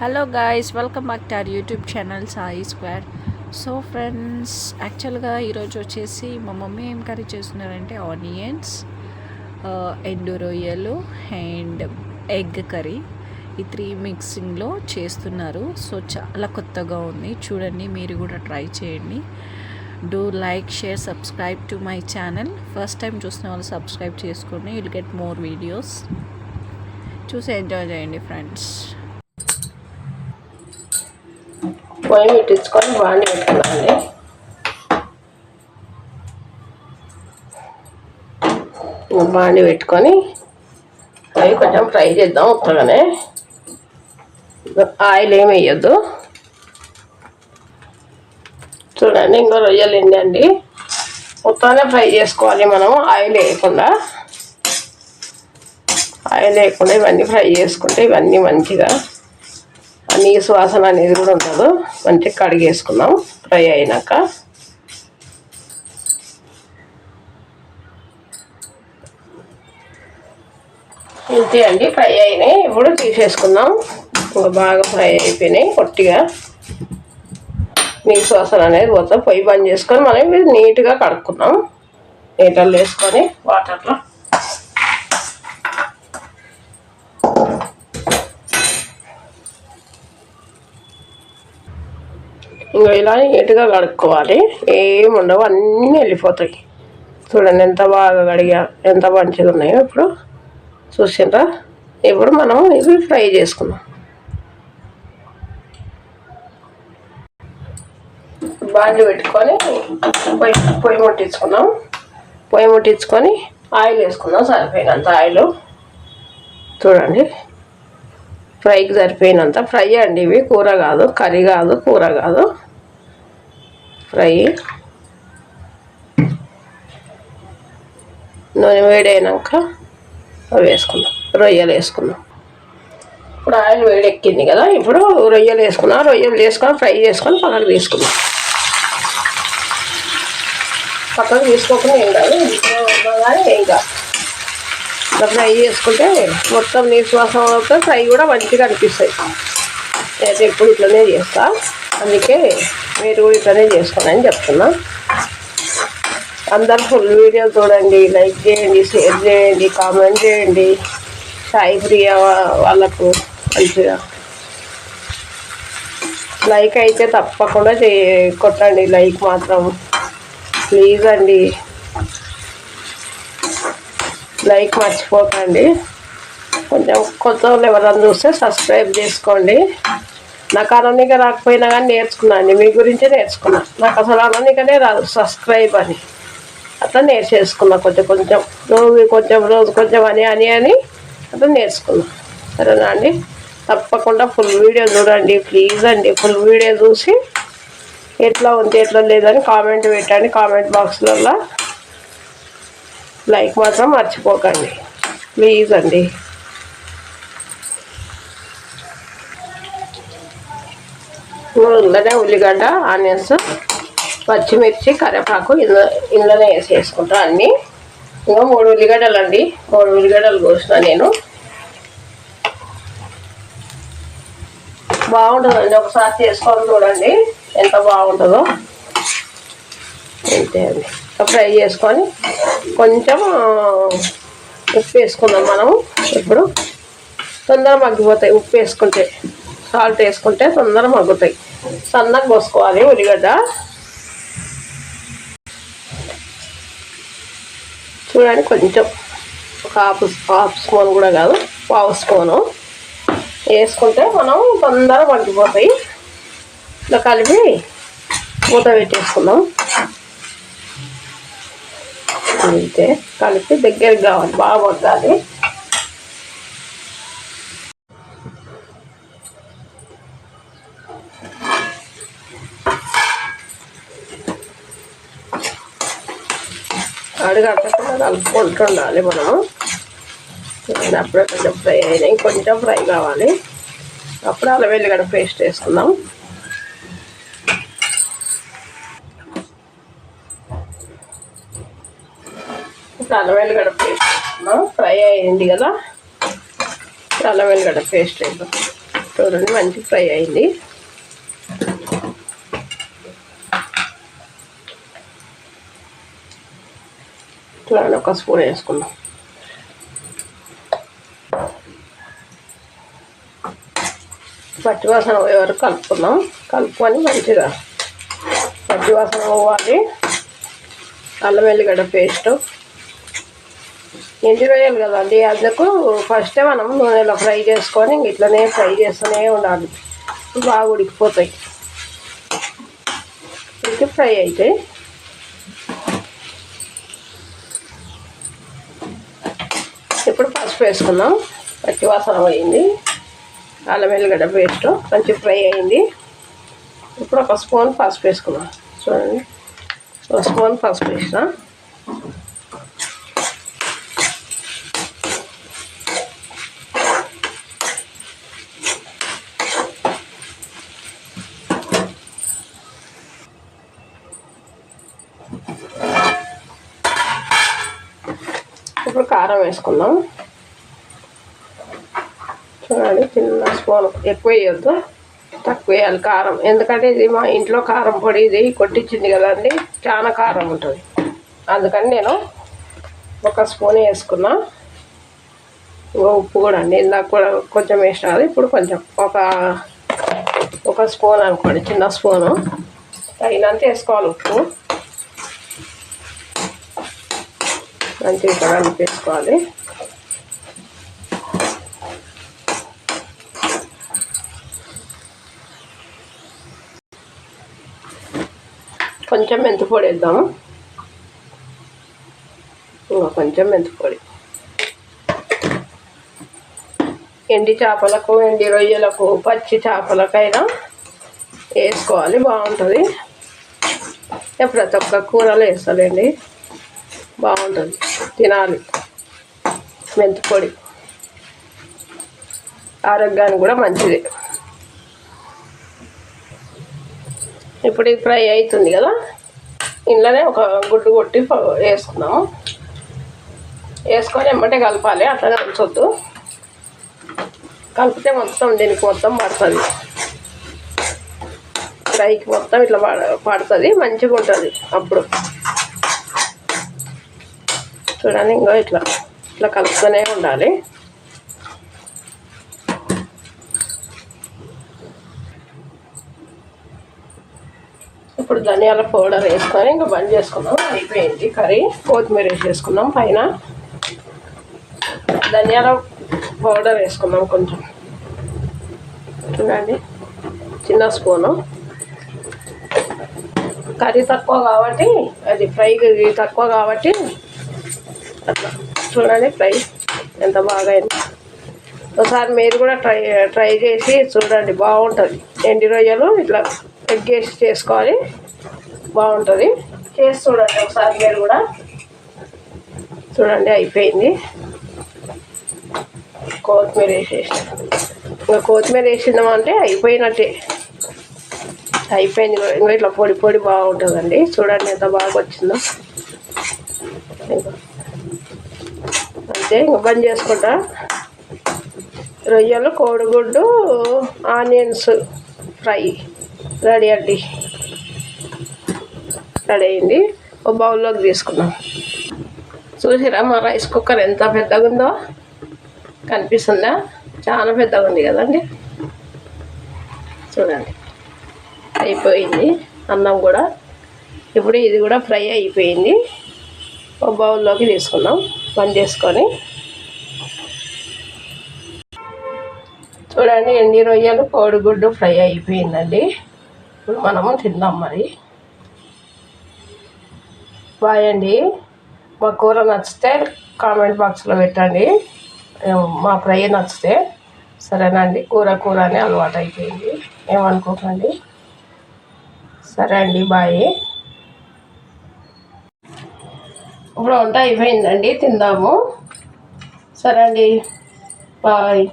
Hello guys welcome back to our YouTube channel Sai square so friends యాక్చువల్గా ఈరోజు వచ్చేసి మా మమ్మీ ఏం కర్రీ చేస్తున్నారంటే ఆనియన్స్ ఎండు రొయ్యలు అండ్ ఎగ్ కర్రీ. ఈ త్రీ మిక్సింగ్లో చేస్తున్నారు. సో చాలా కొత్తగా ఉంది. చూడండి మీరు కూడా ట్రై చేయండి. Do like share subscribe to my channel first time చూసిన వాళ్ళు సబ్స్క్రైబ్ చేసుకోండి. విల్ గెట్ మోర్ వీడియోస్ చూసి ఎంజాయ్ చేయండి ఫ్రెండ్స్ పొయ్యి పెట్టించుకొని బాగా పెట్టుకున్నాండి బాండి పెట్టుకొని అవి కొంచెం ఫ్రై చేద్దాం ఉత్తగానే ఆయిల్ ఏమి వేయద్దు. చూడండి ఇంకో రొయ్యలు ఏంటండి ఉత్తగానే ఫ్రై చేసుకోవాలి మనం ఆయిల్ వేయకుండా. ఆయిల్ వేయకుండా ఇవన్నీ ఫ్రై చేసుకుంటే ఇవన్నీ మంచిగా నీసు వాసన అనేది కూడా ఉండదు. మంచిగా కడిగేసుకున్నాం ఫ్రై అయినాక. ఇంతే అండి ఫ్రై అయినాయి. ఇప్పుడు తీసేసుకుందాం. ఇంకా బాగా ఫ్రై అయిపోయినాయి పొట్టిగా. నీసు వాసన అనేది పోతాం పొయ్యి బంద్ చేసుకొని మనం నీట్గా కడుక్కున్నాం. నీటల్లో వేసుకొని వాటర్లో. ఇంకా ఇలా నీట్గా కడుక్కోవాలి. ఏమి ఉండవు అన్నీ వెళ్ళిపోతాయి. చూడండి ఎంత బాగా కడిగా ఎంత మంచిగా ఉన్నాయో ఇప్పుడు. చూసిండ్రా? ఇప్పుడు మనం ఇవి ఫ్రై చేసుకుందాం. బాండ్లు పెట్టుకొని పొయ్యి పొయ్యి ముట్టించుకుందాం. పొయ్యి ముట్టించుకొని ఆయిల్ వేసుకుందాం సరిపోయినంత ఆయిల్. చూడండి. ఫ్రైకి సరిపోయినంత ఫ్రై అండి ఇవి. కూర కాదు కర్రీ కాదు కూర కాదు. ఫ్రై. నూనె వేడైనాక అవి వేసుకున్నాం రొయ్యలు వేసుకున్నాం ఇప్పుడు ఆయిల్ వేడెక్కింది కదా ఇప్పుడు రొయ్యలు వేసుకున్నాం రొయ్యలు వేసుకొని ఫ్రై చేసుకొని పక్కకు తీసుకున్నాం పక్కకు తీసుకోకుండా ఏం కాదు కానీ ఏం కాదు. ఇట్లా ఫ్రై చేసుకుంటే మొత్తం నిశ్వాసం వాసన అవుతుంది ఫ్రై కూడా మంచిగా అనిపిస్తాయి. నేను ఎప్పుడు ఇట్లనే చేస్తా. అందుకే మీరు కూడా ఇట్లనే చేసుకోండి అని చెప్తున్నా. అందరు ఫుల్ వీడియో చూడండి లైక్ చేయండి షేర్ చేయండి కామెంట్ చేయండి. సాయి ప్రియ వాళ్ళకు మంచిగా. లైక్ అయితే తప్పకుండా చే కొట్టండి లైక్ మాత్రం. ప్లీజ్ అండి. లైక్ మర్చిపోకండి. కొంచెం కొత్త వాళ్ళు ఎవరైనా చూస్తే సబ్స్క్రైబ్ చేసుకోండి. నాకు అననిక రాకపోయినా కానీ నేర్చుకున్నాను మీ గురించే నేర్చుకున్నా. నాకు అసలు అననికనే రాదు సబ్స్క్రైబ్ అని. అట్లా నేర్చేసుకున్నా కొంచెం కొంచెం. రోజు కొంచెం రోజు కొంచెం అని అని అని అట్లా నేర్చుకున్నా. సరేనా అండి? తప్పకుండా ఫుల్ వీడియో చూడండి. ప్లీజ్ అండి. ఫుల్ వీడియో చూసి ఎట్లా ఉంది ఎట్లా లేదని కామెంట్ పెట్టండి. కామెంట్ బాక్స్లలో లైక్ మాత్రం మర్చిపోకండి. ప్లీజ్ అండి. ఇందులోనే ఉల్లిగడ్డ ఆనియన్స్ పచ్చిమిర్చి కరివేపాకు ఇందులో ఇందులోనే వేసేసుకుంటా అన్నీ. ఇంకా మూడు ఉల్లిగడ్డలు అండి మూడు ఉల్లిగడ్డలు కోసిన నేను. బాగుంటుందండి. ఒకసారి చేసుకొని చూడండి. ఎంత బాగుంటుందో. అంతే అండి. ఫ్రై చేసుకొని కొంచెం ఉప్పు వేసుకుందాం మనం ఇప్పుడు తొందర మగ్గిపోతాయి. ఉప్పు వేసుకుంటే సాల్ట్ వేసుకుంటే తొందర మగ్గుతాయి. సన్నగా పోసుకోవాలి ఉల్లిగడ్డ. చూడండి కొంచెం ఒక హాఫ్ హాఫ్ స్పూన్ కూడా కాదు పావు స్పూను. వేసుకుంటే మనం తొందర మగ్గిపోతాయి. ఇట్లా కలిపి మూత పెట్టేసుకుందాం. అంతే కలిపి దగ్గరికి కావాలి బాగా వద్దాలి అడుగట్టకుండా కలుపుకుంటుండాలి మనము. అప్పుడే కొంచెం ఫ్రై అయినాయి కొంచెం ఫ్రై కావాలి. అప్పుడు అలా వెల్లిగడ్డ పేస్ట్ వేసుకుందాం. ఇప్పుడు అల్లం వెల్లిగడ్డ పేస్ట్ ఫ్రై అయింది కదా. అల్లం వెల్లిగడ్డ పేస్ట్ వేద్దాం చూడండి మంచి ఫ్రై అయింది. ఇట్లా ఒక స్పూన్ వేసుకుందాం. పచ్చివాసన పోయే వరకు కలుపుకుందాం. కలుపుకొని మంచిగా పచ్చివాసన పోవాలి. అల్లం వెల్లిగడ్డ పేస్టు. ఎండి రొయ్యలు కదండి? అందుకు ఫస్టే మనం నూనెలో ఫ్రై చేసుకొని ఇట్లనే ఫ్రై చేస్తూనే ఉండాలి. బాగా ఉడికిపోతాయి. ఇది ఫ్రై అయితే ఇప్పుడు పసుపు వేసుకుందాం. పచ్చి వాసన పోయింది. అల్లం వెల్లిగడ్డ పేస్ట్ మంచి ఫ్రై అయింది. ఇప్పుడు ఒక స్పూన్ పసుపు వేసుకుందాం. చూడండి. ఒక స్పూన్ పసుపు వేసినా ఇప్పుడు కారం వేసుకుందాం. చూడండి చిన్న స్పూన్ ఎక్కువ వేయొద్దు. తక్కువ వేయాలి కారం. ఎందుకంటే ఇది మా ఇంట్లో కారం పొడి ఇది కొట్టించింది కదండి చాలా కారం ఉంటుంది. అందుకని నేను ఒక స్పూన్ వేసుకున్నా. ఇంకో ఉప్పు కూడా అండి. ఇందాక కూడా కొంచెం వేసిన ఇప్పుడు కొంచెం. ఒక ఒక స్పూన్ అనుకోండి చిన్న స్పూను. తగినంత వేసుకోవాలి ఉప్పు. అంటే ఇక్కడ అనిపించుకోవాలి కొంచెం మెంతిపొడి వేద్దాము ఇంకా కొంచెం మెంతి పొడి. ఎండి చేపలకు ఎండి రొయ్యలకు పచ్చి చేపలకైనా వేసుకోవాలి బాగుంటుంది. ప్రతి ఒక్క కూరలో వేస్తాలండి బాగుంటుంది. తినాలి. మెంతి పొడి. ఆరోగ్యానికి కూడా మంచిది. ఇప్పుడు ఇది ఫ్రై అవుతుంది కదా? ఇంట్లోనే ఒక గుడ్డు కొట్టి వేసుకున్నాము వేసుకొని ఎమ్మటే కలపాలి అట్లా ఉంచొద్దు. కలిపితే మొత్తం దీనికి మొత్తం పడుతుంది. ఫ్రైకి మొత్తం ఇట్లా పడ పడుతుంది మంచిగా ఉంటుంది అప్పుడు. చూడండి ఇంకో ఇట్లా ఇట్లా కలుపుతూనే ఉండాలి. ఇప్పుడు ధనియాల పౌడర్ వేసుకొని ఇంకా బంద్ చేసుకున్నాం అయిపోయింది కర్రీ. కొత్తిమీర వేసేసుకున్నాం పైన. ధనియాల పౌడర్ వేసుకున్నాం కొంచెం. చూడండి చిన్న స్పూను. కర్రీ తక్కువ కాబట్టి అది ఫ్రై తక్కువ కాబట్టి అట్లా చూడండి ఫ్రై ఎంత బాగా అయింది ఒకసారి మీరు కూడా ట్రై ట్రై చేసి చూడండి బాగుంటుంది. ఎండి రొయ్యలు ఇట్లా ఎగ్గేసి చేసుకోవాలి బాగుంటుంది. చేసి చూడండి ఒకసారి మీరు కూడా. చూడండి అయిపోయింది. కొత్తిమీర వేసేసి ఇంకా కొత్తిమీర వేసిందామంటే అయిపోయినట్టే. అయిపోయింది ఇంకా ఇట్లా పొడి పొడి బాగుంటుందండి. చూడండి ఎంత బాగా వచ్చిందో. ఇంకా ఇంకా బంద్ చేసుకుంటా. రొయ్యలు కోడిగుడ్డు ఆనియన్స్ ఫ్రై రెడీ అండి. రెడీ అయింది. ఒక బౌల్లోకి తీసుకున్నాం చూసిరా మా రైస్ కుక్కర్ ఎంత పెద్దగా ఉందో కనిపిస్తుందా? చాలా పెద్దగా ఉంది కదండి. చూడండి. అయిపోయింది. అన్నం కూడా. ఇప్పుడు ఇది కూడా ఫ్రై అయిపోయింది. ఒక బౌల్లోకి తీసుకున్నాం బంద్ చేసుకొని. చూడండి ఎండి రొయ్యలు కోడిగుడ్డు ఫ్రై అయిపోయిందండి. ఇప్పుడు మనము తిందాం మరి. బాయ్ అండి. మా కూర నచ్చితే కామెంట్ బాక్స్లో పెట్టండి. మా ఫ్రై నచ్చితే సరేనండి. కూర కూర అనే అలవాటు అయిపోయింది ఏమనుకోకండి. సరే అండి బాయ్. ఇప్పుడు వంట అయిపోయిందండి తిందాము. సరే అండి బాయ్.